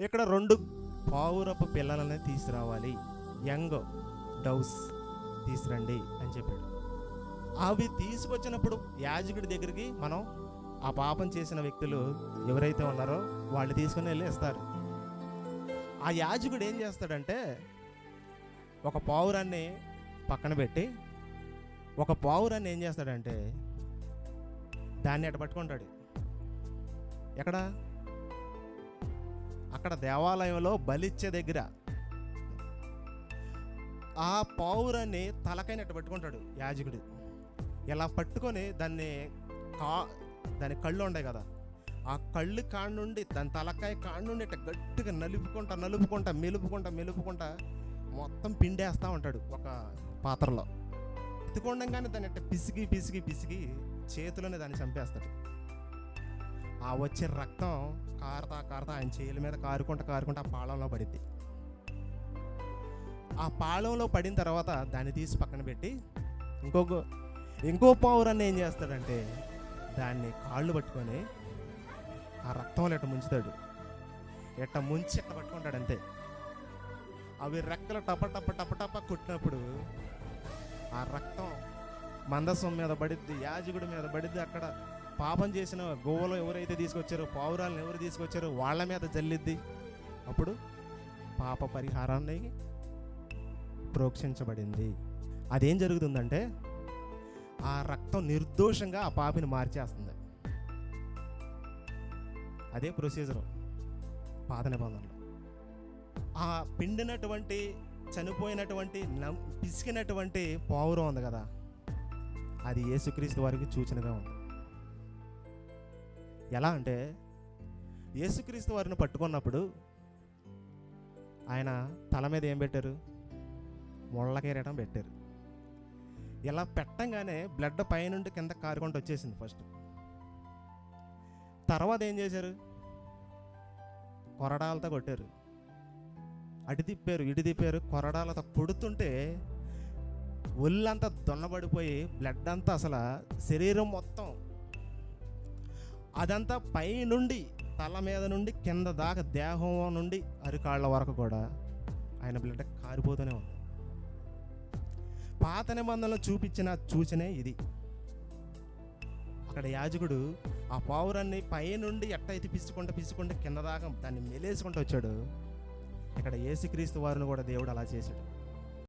ఇక్కడ రెండు పావురపు పిల్లలని తీసుకురావాలి. యంగ్ డౌస్ తీసురండి అని చెప్పాడు. అవి తీసుకొచ్చినప్పుడు యాజకుడి దగ్గరికి మనం ఆ పాపం చేసిన వ్యక్తులు ఎవరైతే ఉన్నారో వాళ్ళు తీసుకుని వెళ్ళి ఇస్తారు. ఆ యాజకుడు ఏం చేస్తాడంటే ఒక పావురాన్ని పక్కన పెట్టి ఒక పావురాన్ని ఏం చేస్తాడంటే దాన్ని ఎట పట్టుకుంటాడు. ఎక్కడ? అక్కడ దేవాలయంలో బలిచ్చే దగ్గర ఆ పావురాన్ని తలకైనట్టు పట్టుకుంటాడు యాజకుడు. ఇలా పట్టుకొని దాన్ని కా దాని కళ్ళు ఉన్నాయి కదా ఆ కళ్ళు కాడునుండి దాని తలకాయ కాడునుండి ఇట్ట గట్టిగా నలుపుకుంటా నలుపుకుంటా మెలుపుకుంటా మెలుపుకుంటా మొత్తం పిండేస్తూ ఉంటాడు ఒక పాత్రలో. ఎత్తుకుండగానే దాన్ని ఇట్ట పిసిగి పిసికి పిసిగి చేతిలోనే దాన్ని చంపేస్తాడు. ఆ వచ్చే రక్తం కారుతా కారుతా. ఆయన చేతుల మీద కారుకుంటా కారుకుంటా ఆ పాళంలో పడిద్ది ఆ పాళంలో పడిన తర్వాత దాన్ని తీసి పక్కన పెట్టి ఇంకొక ఇంకో పావురాన్ని ఏం చేస్తాడంటే దాన్ని కాళ్ళు పట్టుకొని ఆ రక్తంలో ఎట్ట ముంచుతాడు. ఎట్ట ముంచి ఎట్ట పట్టుకుంటాడు అంతే. అవి రెక్కలు టప టప టప టప కొట్టినప్పుడు ఆ రక్తం మందస్వం మీద పడిద్ది యాజకుడి మీద పడిద్ది. అక్కడ పాపం చేసిన గోవలో ఎవరైతే తీసుకొచ్చారో పావురాలను ఎవరు తీసుకొచ్చారో వాళ్ళ మీద జల్లిద్ది. అప్పుడు పాప పరిహారాన్ని ప్రోక్షించబడింది. అదేం జరుగుతుందంటే ఆ రక్తం నిర్దోషంగా ఆ పాపిని మార్చేస్తుంది. అదే ప్రొసీజరు పాత నిబంధనలు. ఆ పిండినటువంటి చనిపోయినటువంటి నం- పిసికినటువంటి పావురం ఉంది కదా అది యేసుక్రీస్తు వారికి సూచనగా ఉంది. ఎలా అంటే యేసుక్రీస్తు వారిని పట్టుకున్నప్పుడు ఆయన తల మీద ఏం పెట్టారు? ముళ్ళకేరటం పెట్టారు. ఇలా పెట్టంగానే బ్లడ్ పైనుండి కింద కారుకుంటూ వచ్చేసింది ఫస్ట్. తర్వాత ఏం చేశారు? కొరడాలతో కొట్టారు. అటు తిప్పారు ఇటు తిప్పారు కొరడాలతో కొడుతుంటే ఒళ్ళంతా దొన్నబడిపోయి బ్లడ్ అంతా అసలు శరీరం మొత్తం అదంతా పై నుండి తల మీద నుండి కింద దాకా దేహం నుండి అరికాళ్ళ వరకు కూడా ఆయన బ్లడ్ కారిపోతూనే ఉంది. పాత నిబంధనలు చూపించిన సూచనే ఇది. అక్కడ యాజకుడు ఆ పావురాన్ని పై నుండి ఎట్టయితే పిసుకుంటూ పిసుకుంటూ కింద దాకా దాన్ని మెలేసుకుంటూ వచ్చాడు. ఇక్కడ ఏసుక్రీస్తు వారిని కూడా దేవుడు అలా చేశాడు.